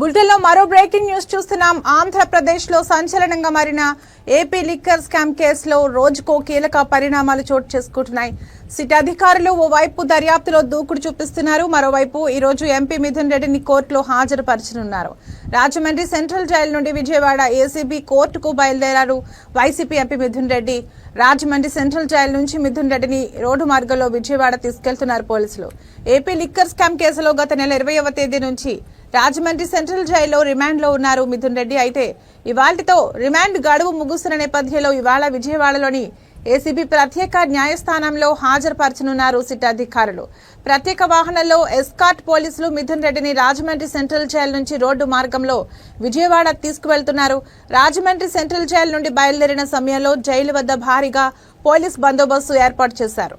బులెటిన్లో మరో breaking news చూస్తున్నాం. ఆంధ్రప్రదేశ్లో సంచలనంగా మారిన ఏపీ లిక్కర్ స్కామ్ కేసులో రోజుకో కీలక పరిణామాలు చోటు చేసుకుంటున్నాయి. సిటీ అధికారులు ఓవైపు దర్యాప్తులో దూకుడు చూపిస్తున్నారు. మరోవైపు ఈరోజు ఎంపీ మిథున్ రెడ్డిని కోర్టులో హాజరుపరచనున్నారు. రాజమండ్రి సెంట్రల్ జైలు నుండి విజయవాడ ఏసీబీ కోర్టుకు బయలుదేరారు YCP MP Mithun Reddy. Rajahmundry central jail నుంచి మిథున్ రెడ్డిని రోడ్డు మార్గంలో విజయవాడ తీసుకెళ్తున్నారు పోలీసులు. ఏపీ లిక్కర్ స్కామ్ కేసులో గత నెల ఇరవైవ తేదీ నుంచి రాజమండ్రి సెంట్రల్ జైల్లో రిమాండ్లో ఉన్నారు మిథున్ రెడ్డి. అయితే ఇవాళ్టితో రిమాండ్ గడువు ముగుస్తున్న నేపథ్యంలో ఇవాళ విజయవాడలోని ఏసీబీ ప్రత్యేక న్యాయస్థానంలో హాజరుపరచనున్నారు సిట్ అధికారులు. ప్రత్యేక వాహనంలో ఎస్కాట్ పోలీసులు మిథున్ రెడ్డిని రాజమండ్రి సెంట్రల్ జైలు నుంచి రోడ్డు మార్గంలో విజయవాడ తీసుకువెళ్తున్నారు. రాజమండ్రి సెంట్రల్ జైలు నుండి బయలుదేరిన సమయంలో జైలు వద్ద భారీగా పోలీస్ బందోబస్తు ఏర్పాటు చేశారు.